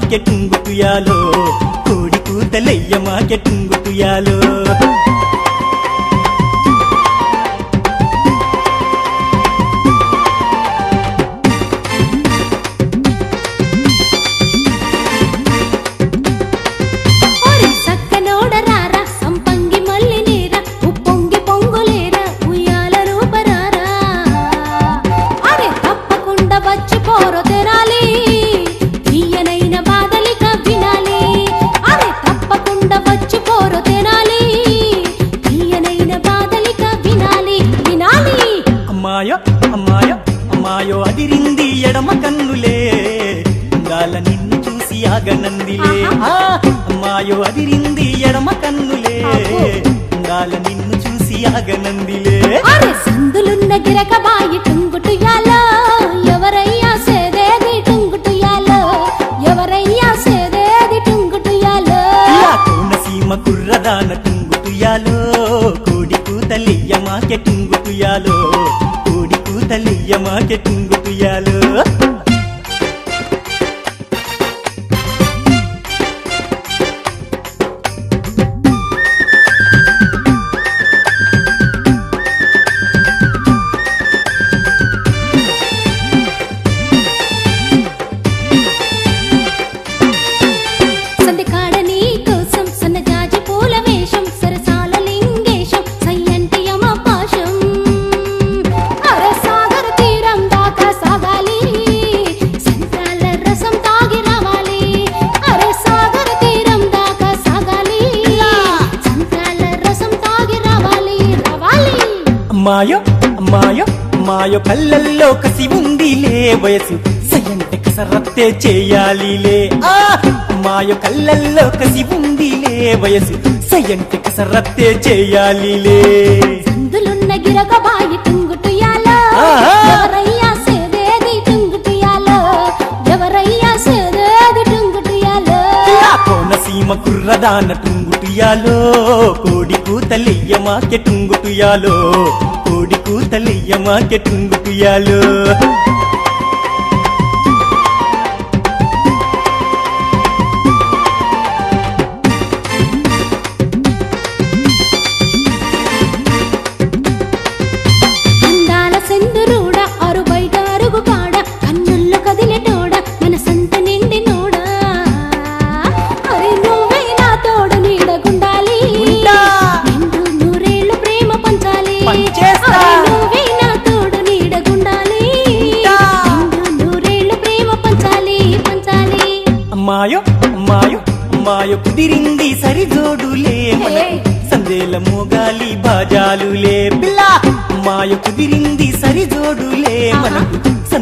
మాకెట్టుంగు తుయాలో కోడి కూతలయ్య మాకెట్టుంగు తుయాలో getting మాయో మాయో మాయో కళ్ళల్లో కసి ఉందిలే వయసు సయంత కసరత్తే చేయాలిలే. మాయో కళ్ళల్లో కసి ఉందిలే వయసు సయంత కసరత్తే చేయాలిలే. సందులున్న కుర్రదాన టుంగుటియాలో కోడి కూతలెయ్య మాకె టుంగుటుయాలో కోడి కూతలయ్య మాకెట్టుంగుకుయాలో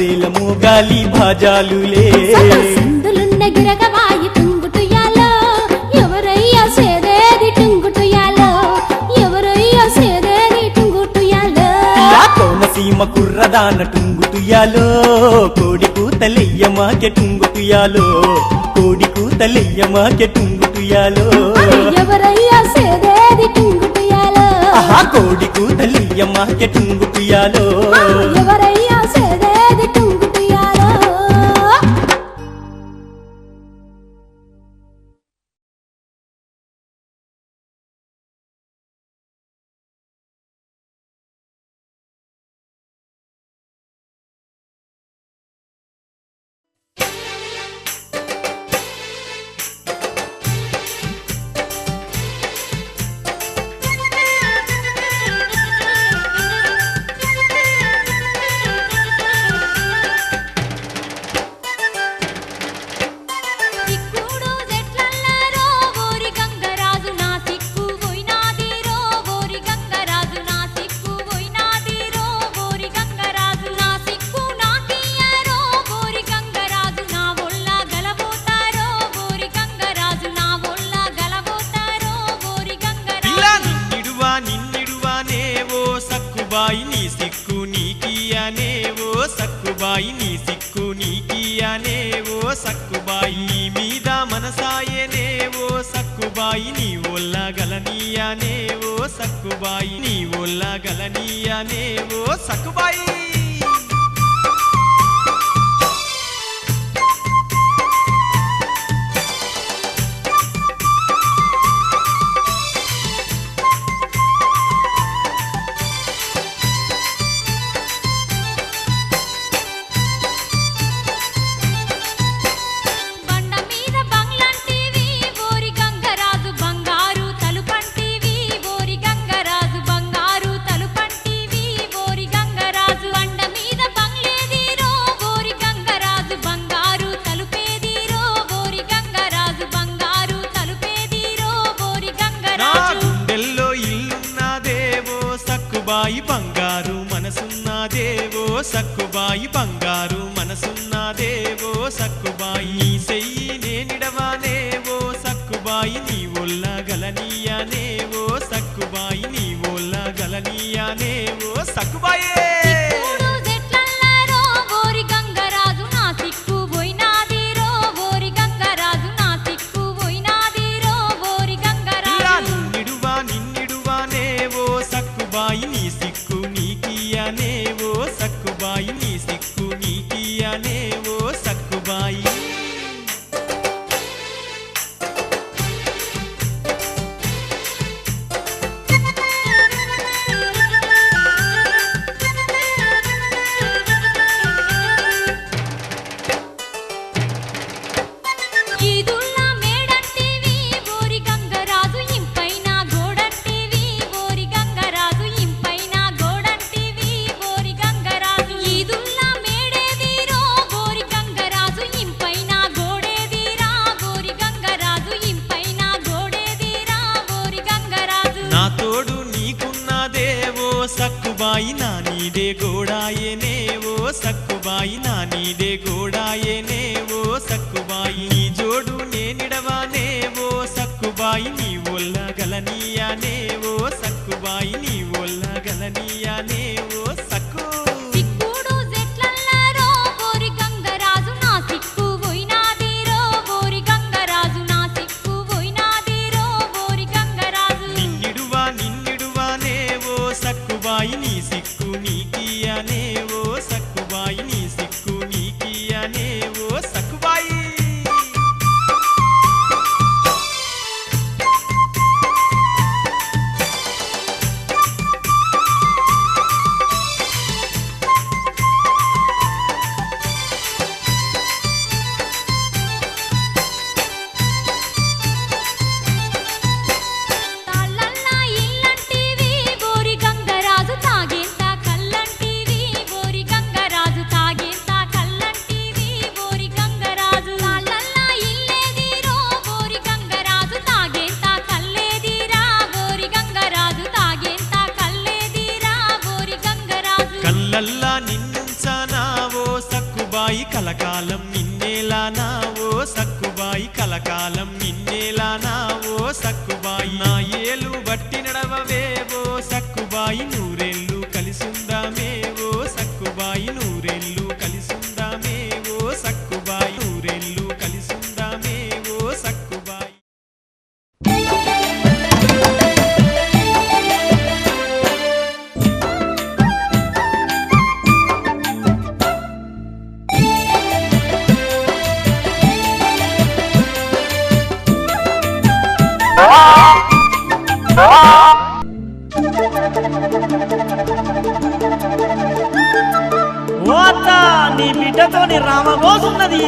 కుందేలము గాలి భాజాలులే. ఎవరయ్యా సేదేది టుంగుటుయాలో ఎవరయ్యా సేదేది టుంగుటుయాలో కోనసీమ కుర్రదాన టుంగుటుయాలో కోడి కూతలెయ్య మాకె టుంగుటుయాలో కోడి కూతలెయ్య మాకె టుంగుటుయాలో ఎవరయ్యా సేదేది టుంగుటుయాలో కోడి కూతలెయ్య మాకె టుంగుటుయాలో ఎవరయ్యా సేదే నీవయ్యానేవో సక్కుబాయి నీ మీద మనసాయనేవో సక్కుబాయి నీ ఒల్లగలనీయానేవో సక్కుబాయి నీ ఒల్లగలనీయానేవో సక్కుబాయి. సక్కుబాయి బంగారు మనసున్నాదేవో సక్కుబాయి బంగారు మనసున్నాదేవో సక్కుబాయి చెయ్యి నేనిడవానేవో సక్కుబాయి నీ ఒళ్ళ గలనీయానేవో సక్కుబాయి నీ ఒళ్ళ గలనీయానేవో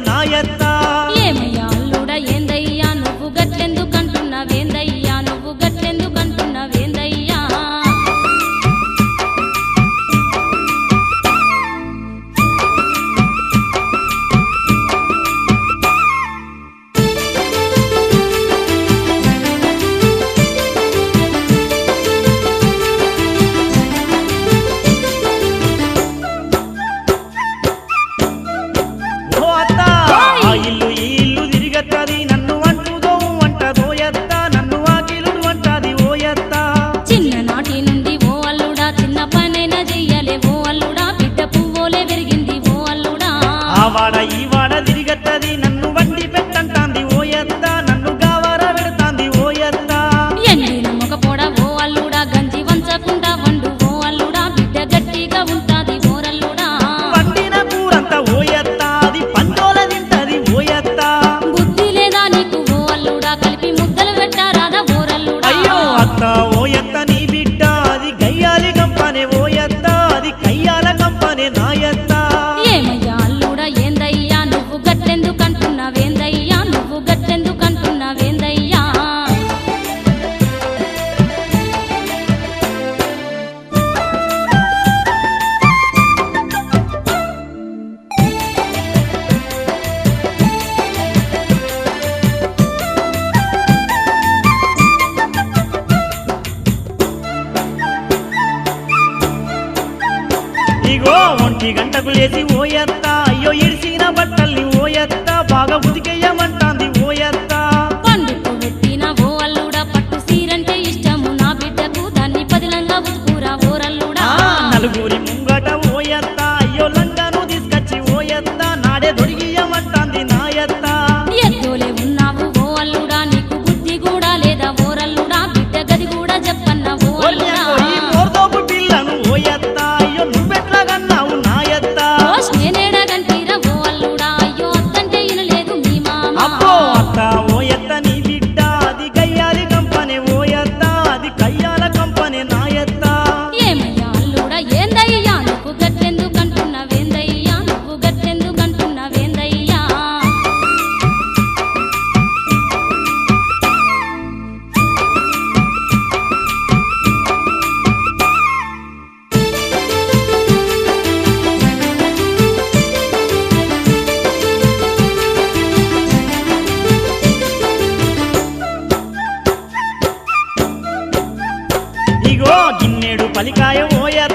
నాయత్తా ఇదిగో గిన్నెడు పలికాయ ఓయరా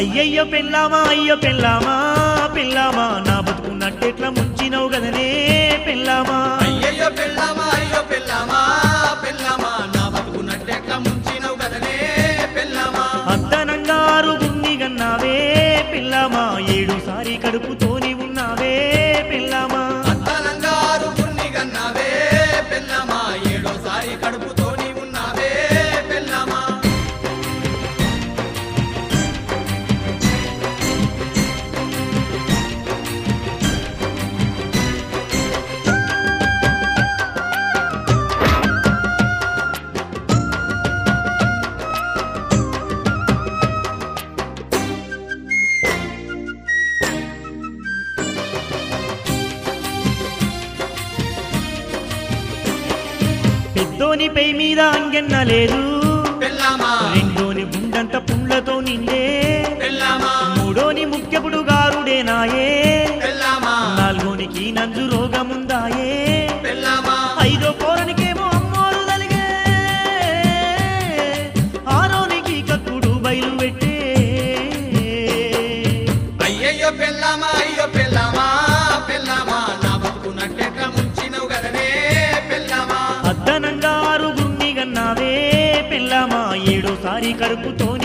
అయ్యయ్యో పెళ్ళామా అయ్యో పెళ్ళామా పెళ్ళామా నా బతుకు నట్టెట్లా ముంచినవు కదనే పెళ్ళామా. అయ్యయ్యో పెళ్ళామా అయ్యో పెళ్ళామా పెళ్ళామా నా బతుకు నట్టెట్లా ముంచినవు కదనే పెళ్ళామా. అద్దనంగారు గుండి గన్నావే పెళ్ళామా ఏడు సారి కడుపుతో ఎన్నలేదు కరుపుతోని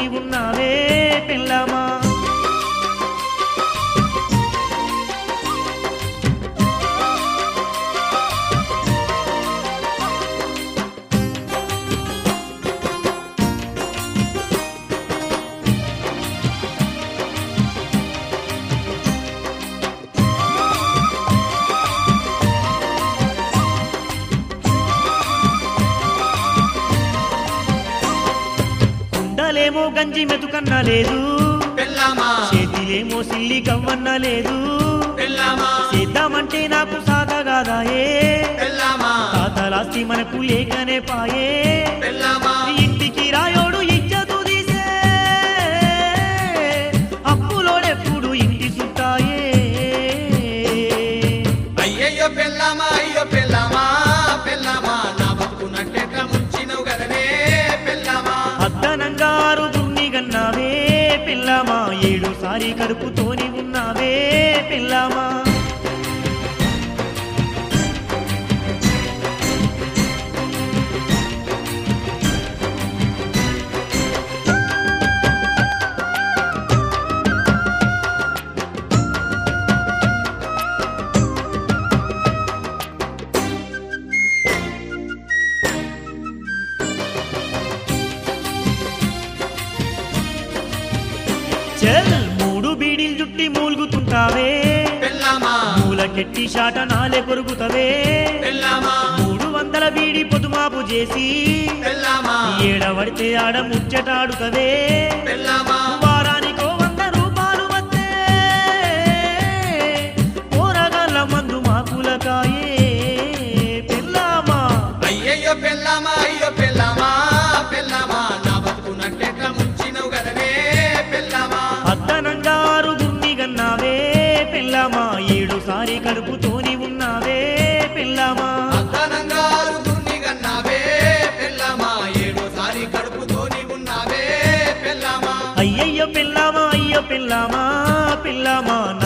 గంజి మెతుకన్నా లేదు. చేతిలేమో సిల్లి కవ్వన్న లేదు. చేద్దామంటే నాకు సాధగాదాయే పెళ్ళామా? తాతలాస్తి మనకు లేకనే పాయే. ఇంటికి రాయోడు పిల్లమా ఏడు సారి కరుపుతోని ఉన్నావే పిల్లమా. చల్ మూడు బీడీలు జుట్టి మూలుగుతుంటావే. మూలకెట్టి షాట నాలే కొరుకుతవే. మూడు వందల బీడి పొదుమాపు చేసి. ఏడవడితే ఆడ ముచ్చటాడుతవే. ఉన్నావే